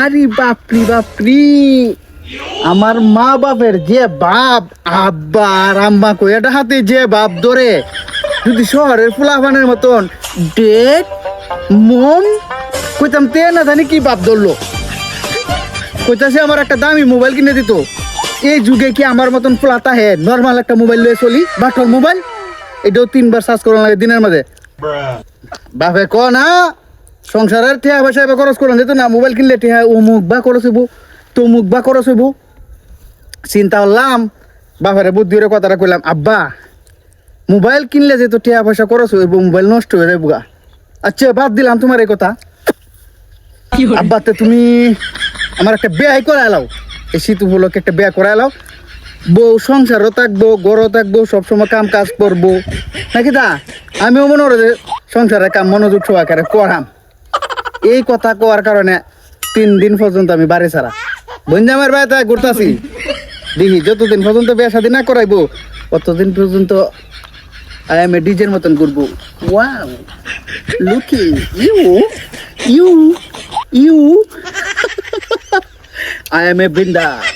আরে বাপরি বাপরি। আমার মা বাপের যে বাপ, আব্বা আর আম্মা কইয়াটা হাতে যে বাপ ধরে, যদি শহরের ফুলাফানের মতন ডেট মম কইতাম তে না জানি কি বাপ ধরলো। কইতাছে আমার একটা দামি মোবাইল কিনে দিত। এই যুগে কি আমার মতন ফুলাতা হে নর্মাল একটা মোবাইল লয়ে চলি? বাটর মোবাইল? এটাও তিনবার সার্চ করা লাগে দিনের মধ্যে বাপে ক না সংসারের ঠেয়া পয়সা এবার খরচ করুন যেত না মোবাইল কিনলে ঠেয়া অমুক বা খরচ হইব তমুক বা খরচ হইব। চিন্তা করলাম বাপের বুদ্ধির কথাটা কইলাম আব্বা মোবাইল কিনলে যেহেতু ঠেয়া পয়সা খরচ হইব মোবাইল নষ্ট হয়ে যাইব গা। আচ্ছা বাদ দিলাম তোমার এই কথা। আব্বা তে তুমি আমার একটা বেয়াই করাই লাও। এই শীত উপলক্ষে একটা বেয়া করাই লাও। বউ, সংসারও থাকব গড়ও থাকব, সবসময় কাম কাজ করব। নাকি দা? আমিও মনে করি সংসারের কাম মনোযোগ সহকারে করাম। এই কথা কোয়ার কারণে তিন দিন পর্যন্ত আমি বাড়ি ছাড়া। বঞ্জামের বাড়িতে ঘুরতাছি। দেখি, যতদিন পর্যন্ত বিয়া শাদী না করাইবো, অতদিন পর্যন্ত আই এম এ ডিজের মতন ঘুরবো। Wow, looking, you you you. I am a বিন্দাস।